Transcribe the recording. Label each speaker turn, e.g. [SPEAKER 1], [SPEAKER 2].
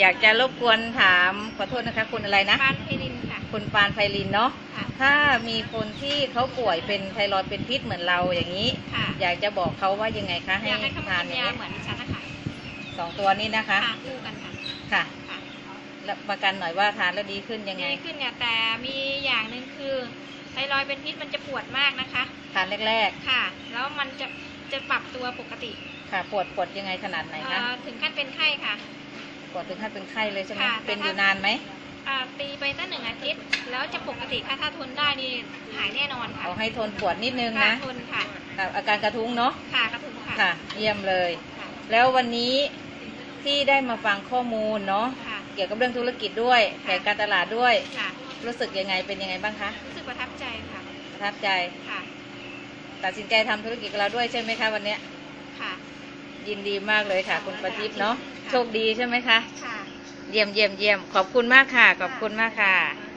[SPEAKER 1] อยากจะรบกวนถามขอโทษนะคะ คุณอะไรนะ
[SPEAKER 2] ปานเพลินค่ะ
[SPEAKER 1] คุณปานไพลินเนาะ
[SPEAKER 2] ค่ะ
[SPEAKER 1] ถ้ามีคนที่เขาป่วยเป็นไทรอยด์เป็นพิษเหมือนเราอย่างนี้
[SPEAKER 2] ค่ะ
[SPEAKER 1] อยากจะบอกเขาว่ายังไงคะให้
[SPEAKER 2] อยากให้เขามา
[SPEAKER 1] ทาน
[SPEAKER 2] กิน
[SPEAKER 1] อย่าง
[SPEAKER 2] ยา
[SPEAKER 1] นี้
[SPEAKER 2] เหมือนดิฉันนะคะ
[SPEAKER 1] สองตัวนี้นะคะ
[SPEAKER 2] ค่ะคู่กันค่ะ
[SPEAKER 1] ค่ะ
[SPEAKER 2] ค่ะ
[SPEAKER 1] แล้วประกันหน่อยว่าทานแล้วดีขึ้นยังไง
[SPEAKER 2] ดีขึ้นเนี่ยแต่มีอย่างหนึ่งคือไทรอยด์เป็นพิษมันจะปวดมากนะคะ
[SPEAKER 1] ทานแรก
[SPEAKER 2] ค่ะ แล้วมันจะจะปรับตัวปกติ
[SPEAKER 1] ๆค่ะปวดปวดยังไงขนาดไหนคะ
[SPEAKER 2] เอ่อถึงขั้นเป็นไข้ค่ะ
[SPEAKER 1] ปวดถึงขั้นเป็นไข้เลยใช่ไหม
[SPEAKER 2] ค่ะ
[SPEAKER 1] เป็น
[SPEAKER 2] แต่
[SPEAKER 1] อยู่
[SPEAKER 2] ถ้า
[SPEAKER 1] นานไหม
[SPEAKER 2] อ่าตีไปตั้งหนึ่งอาทิตย์ แล้วจะปกติค่ะถ้าทนได้นี่หายแน่นอนค่ะ
[SPEAKER 1] เอาให้ทนปวดนิดนึง
[SPEAKER 2] ค่ะ
[SPEAKER 1] นะ
[SPEAKER 2] ทนค่ะ
[SPEAKER 1] ค่ะอาการกระทุ้งเนาะ
[SPEAKER 2] ค่ะกระทุ้งค่ะ
[SPEAKER 1] ค่ะ เยี่ยมเลย
[SPEAKER 2] ค่ะ
[SPEAKER 1] แล้ววันนี้ที่ได้มาฟังข้อมูลเนาะ
[SPEAKER 2] ค่ะ
[SPEAKER 1] เกี่ยวกับเรื่องธุรกิจด้วยแผนการตลาดด้วย
[SPEAKER 2] ค่ะ
[SPEAKER 1] รู้สึกยังไงเป็นยังไงบ้างคะ
[SPEAKER 2] รู้สึกประทับใจค่ะ
[SPEAKER 1] ประทับใจ
[SPEAKER 2] ค่ะ
[SPEAKER 1] ตัดสินใจทำธุรกิจกับเราด้วยใช่ไหมคะวันเนี้ย
[SPEAKER 2] ค่ะ
[SPEAKER 1] ยินดีมากเลยค่ะ คุณประทิพย์เนาะ
[SPEAKER 2] ค่ะ
[SPEAKER 1] โชคดีใช่ไหมคะ
[SPEAKER 2] ค่ะ
[SPEAKER 1] เยี่ยมเยี่ยมเยี่ยมขอบคุณมากค่ะ ขอบคุณมากค่ะ